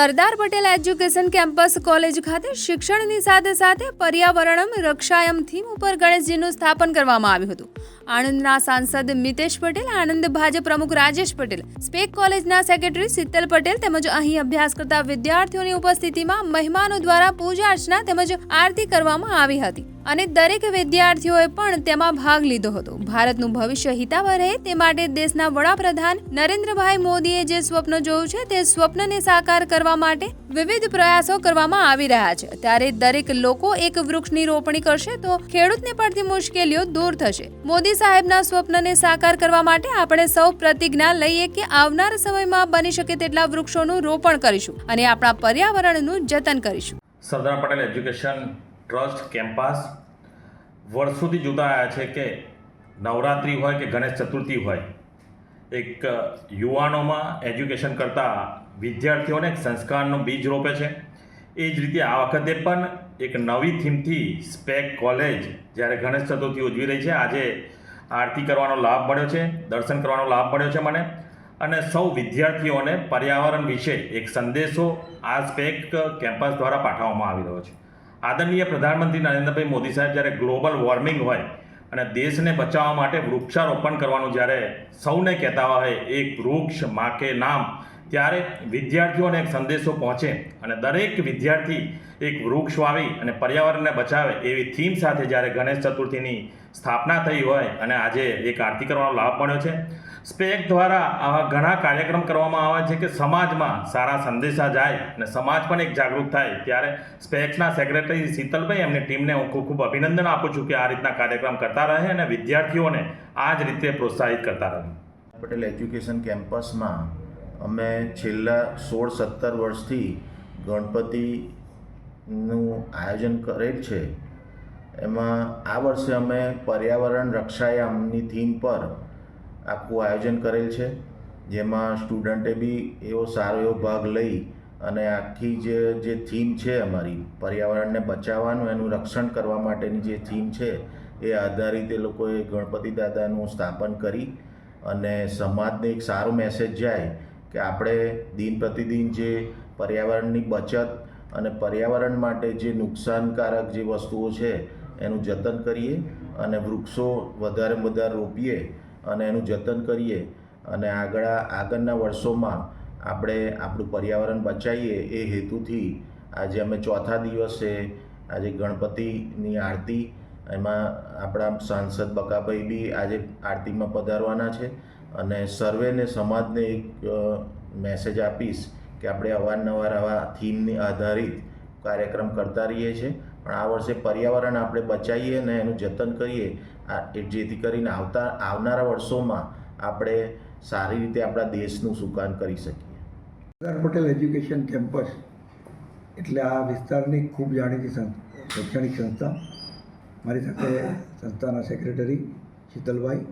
Sardar Patel education campus college ખાતે શિક્ષણની સાથે સાથે પર્યાવરણમ, રક્ષાયમ થીમ ઉપર ગણેશજીનું સ્થાપન કરવામાં આવ્યું હતું. આણંદના સાંસદ મિતેશ પટેલ, આણંદ ભાજપ પ્રમુખ રાજેશ પટેલ, સ્પેક કોલેજના સેક્રેટરી શીતલ પટેલ તેમજ અહીં અભ્યાસ કરતા વિદ્યાર્થીઓની ઉપસ્થિતિમાં મહેમાનો દ્વારા પૂજા અર્ચના તેમજ આરતી કરવામાં આવી હતી અને દરેક વિદ્યાર્થીઓએ પણ તેમાં ભાગ લીધો હતો. ભારતનું ભવિષ્ય હિતાવહ રહે તે માટે દેશના વડાપ્રધાન નરેન્દ્રભાઈ મોદીએ જે સ્વપ્ન જોયું છે તે સ્વપ્નને સાકાર કરવા માટે વિવિધ પ્રયાસો કરવામાં આવી રહ્યા છે. ત્યારે દરેક લોકો એક વૃક્ષની રોપણી કરશે તો ખેડૂતને પડતી મુશ્કેલીઓ દૂર થશે. મોદી સાહેબના સ્વપ્નને સાકાર કરવા માટે આપણે સૌ પ્રતિજ્ઞા લઈએ કે આવનાર સમયમાં બની શકે તેટલા વૃક્ષોનું રોપણ કરીશું અને આપણા પર્યાવરણનું જતન કરીશું. Sardar Patel education trust campus વર્ષોથી જોતા આવ્યા છે કે નવરાત્રિ હોય કે ગણેશ ચતુર્થી હોય, એક યુવાનોમાં એજ્યુકેશન કરતા વિદ્યાર્થીઓને સંસ્કારનું બીજ રોપે છે. એ જ રીતે આ વખતે પણ એક નવી થીમથી સ્પેક કોલેજ જ્યારે ગણેશ ચતુર્થી ઉજવી રહી છે. આજે આરતી કરવાનો લાભ મળ્યો છે, દર્શન કરવાનો લાભ મળ્યો છે મને. અને સૌ વિદ્યાર્થીઓને પર્યાવરણ વિશે એક સંદેશો આ સ્પેક કેમ્પસ દ્વારા પાઠવવામાં આવી રહ્યો છે. આદરણીય પ્રધાનમંત્રી નરેન્દ્રભાઈ મોદી સાહેબ, જ્યારે ગ્લોબલ વોર્મિંગ હોય અને દેશને બચાવવા માટે વૃક્ષારોપણ કરવાનું જ્યારે સૌને કહેતા હોય, એક વૃક્ષ માકે નામ ત્યારે વિદ્યાર્થીઓને એક સંદેશો પહોંચે અને દરેક વિદ્યાર્થી એક વૃક્ષ વાવી અને પર્યાવરણને બચાવે એવી થીમ સાથે જ્યારે ગણેશ ચતુર્થીની સ્થાપના થઈ હોય અને આજે એક આરતી કરવાનો લાભ મળ્યો છે. સ્પેક દ્વારા આવા ઘણા કાર્યક્રમ કરવામાં આવે છે કે સમાજમાં સારા સંદેશા જાય અને સમાજ પણ એક જાગૃત થાય. ત્યારે સ્પેક્સના સેક્રેટરી શીતલભાઈ એમની ટીમને હું ખૂબ ખૂબ અભિનંદન આપું છું કે આ રીતના કાર્યક્રમ કરતા રહે અને વિદ્યાર્થીઓને આ જ રીતે પ્રોત્સાહિત કરતા રહે. પટેલ એજ્યુકેશન કેમ્પસમાં અમે છેલ્લા સોળ સત્તર વર્ષથી ગણપતિનું આયોજન કરેલ છે. એમાં આ વર્ષે અમે પર્યાવરણ રક્ષાયામની થીમ પર આખું આયોજન કરેલ છે. જેમાં સ્ટુડન્ટે બી એવો સારો એવો ભાગ લઈ અને આખી જે જે થીમ છે અમારી, પર્યાવરણને બચાવવાનું, એનું રક્ષણ કરવા માટેની જે થીમ છે, એ આધારિત એ લોકોએ ગણપતિ દાદાનું સ્થાપન કરી અને સમાજને એક સારો મેસેજ જાય કે આપણે દિન પ્રતિદિન જે પર્યાવરણની બચત અને પર્યાવરણ માટે જે નુકસાનકારક જે વસ્તુઓ છે, એનું જતન કરીએ અને વૃક્ષો વધારે વધારે રોપીએ અને એનું જતન કરીએ અને આગળ આગળના વર્ષોમાં આપણે આપણું પર્યાવરણ બચાવીએ એ હેતુથી આજે અમે ચોથા દિવસે આજે ગણપતિની આરતી, એમાં આપણા સાંસદ બકાભાઈ બી આજે આરતીમાં પધારવાના છે. અને સર્વેને સમાજને એક મેસેજ આપીશ કે આપણે અવારનવાર આવા થીમની આધારિત કાર્યક્રમ કરતા રહીએ છીએ. પણ આ વર્ષે પર્યાવરણ આપણે બચાવીએ અને એનું જતન કરીએ. જેથી કરીને આવતા, આવનારા વર્ષોમાં આપણે સારી રીતે આપણા દેશનું સુકાન કરી શકીએ. સરદાર પટેલ એજ્યુકેશન કેમ્પસ, એટલે આ વિસ્તારની ખૂબ જાણીતી શૈક્ષણિક સંસ્થા. મારી સાથે સંસ્થાના સેક્રેટરી શીતલભાઈ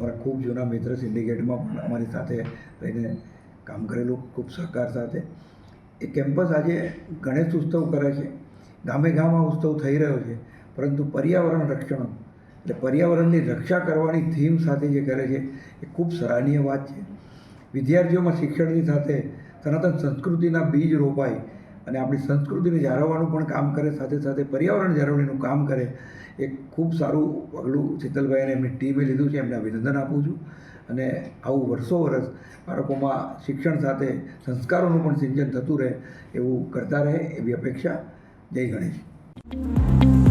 મારા ખૂબ જૂના મિત્ર સિન્ડિકેટમાં પણ અમારી સાથે રહીને કામ કરેલું, ખૂબ સહકાર સાથે. એ કેમ્પસ આજે ગણેશ ઉત્સવ કરે છે. ગામે ગામ આ ઉત્સવ થઈ રહ્યો છે. પરંતુ પર્યાવરણ રક્ષણ, એટલે પર્યાવરણની રક્ષા કરવાની થીમ સાથે જે કરે છે, એ ખૂબ સરાહનીય વાત છે. વિદ્યાર્થીઓમાં શિક્ષણની સાથે સનાતન સંસ્કૃતિના બીજ રોપાય અને આપણી સંસ્કૃતિને જાળવવાનું પણ કામ કરે, સાથે સાથે પર્યાવરણ જાળવણીનું કામ કરે, એ ખૂબ સારું પગલું શીતલભાઈ અને એમની ટીમે લીધું છે, એમને અભિનંદન આપું છું. અને આવું વર્ષો વર્ષ બાળકોમાં શિક્ષણ સાથે સંસ્કારોનું પણ સિંચન થતું રહે એવું કરતા રહે એવી અપેક્ષા જય ગણેશ.